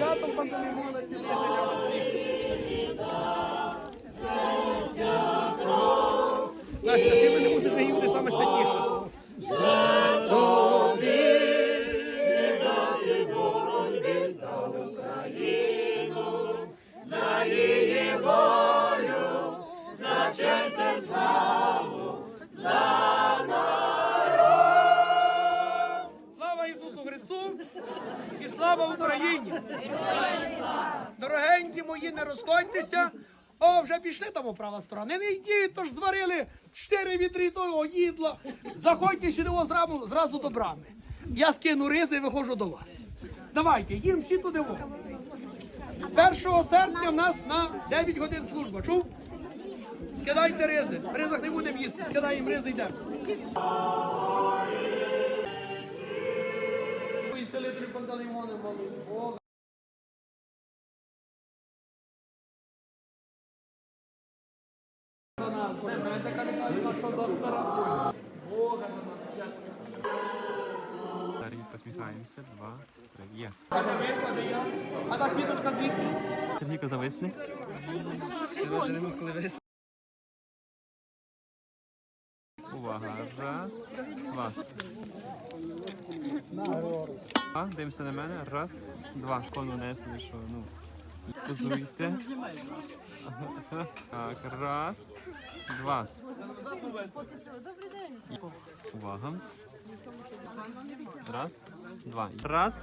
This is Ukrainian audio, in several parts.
святом пантелеймона цілителя. Слава Україні! Дорогенькі мої, не розходьтеся. О, вже пішли там права сторона. Не йдіть, то ж зварили чотири відри того їдла. Заходьте сюди зразу, зразу до брами. Я скину ризи і виходжу до вас. Давайте, їм всі туди. во. 1 серпня в нас на 9 годин служба. Чув? Скидайте ризи. В ризах не будемо їсти. Скидаємо ризи йдемо. І Пантелеймоне, Бога. За нас, себе, така вітаю нашого доктора. Бога за нас свято. Далі посміхаємося. Два, три. Є. А де ви, а де я? А та квіточка звідки? Сергійко Увага. Раз, два. А, дивимося на мене. Раз, два. Кону несли, що ну. Позуйте. Так, раз, два. Увага. Раз, два. Раз,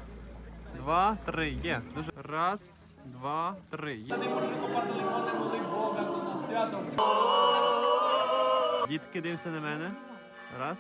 два, три. Є. Дуже. Раз, два, три. Є. Не можу копати лимони, моли Бога за нас свято. Дітки, дивися на мене. Раз.